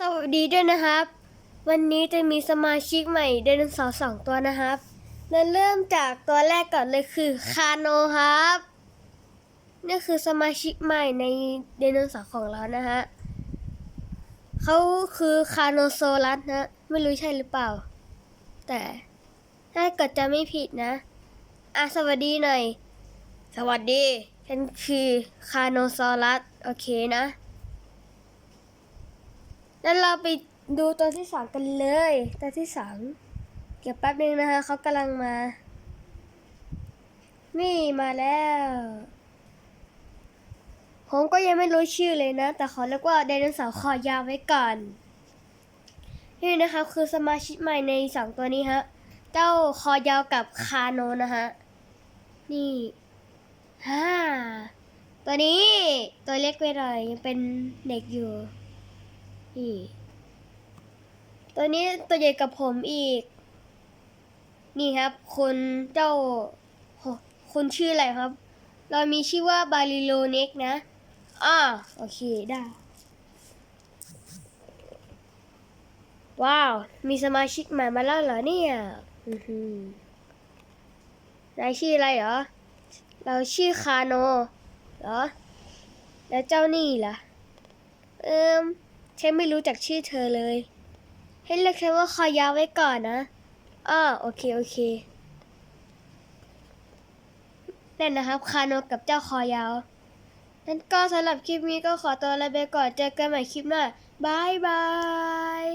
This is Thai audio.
สวัสดีด้วยนะครับ วันนี้จะมีสมาชิกใหม่ไดโนเสาร์สองตัวนะครับและเริ่มจากตัวแรกก่อนเลยคือคาโนครับนี่คือสมาชิกใหม่ในไดโนเสาร์ของเรานะฮะเขาคือคาโนโซลัสนะไม่รู้ใช่หรือเปล่า แต่ถ้าเกิดจะไม่ผิดนะอะสวัสดีหน่อย สวัสดี ฉันคือคาโนซอรัสโอเคนะ แล้วเราไปดูตัวที่สองกันเลย ตัวที่สองเก็บแป๊บนึงนะคะเขากำลังมา นี่มาแล้ว ผมก็ยังไม่รู้ชื่อเลยนะ แต่ขอเรียกว่าไดโนเสาร์คอยาวไว้ก่อน นี่นะคะคือสมาชิกใหม่ในสองตัวนี้ฮะ เจ้าคอยาวกับคาโนนะฮะ นี่ฮ่าตัวนี้ตัวเล็กไปหน่อยยังเป็นเด็กอยู่ นี่ ตัวนี้ตัวใหญ่กับผมอีก นี่ครับคุณเจ้าคุณชื่ออะไรครับ เรามีชื่อว่าบาลิโลเน็กนะอ่าโอเคได้ ว้าว มีสมาชิกใหม่มาแล้วเหรอเนี่ยอือหือนายชื่ออะไรเหรอ เราชื่อคาโนเหรอ แล้วเจ้านี่ล่ะ เอิม ฉันไม่รู้จักชื่อเธอเลย ให้เรียกฉันว่าคอยาวไว้ก่อนนะอ้อโอเค โอเคนั่นนะครับ คาโนกับเจ้าคอยาวนั้นก็สำหรับคลิปนี้ก็ขอตัวลาไปก่อน เจอกันใหม่คลิปหน้าบายบาย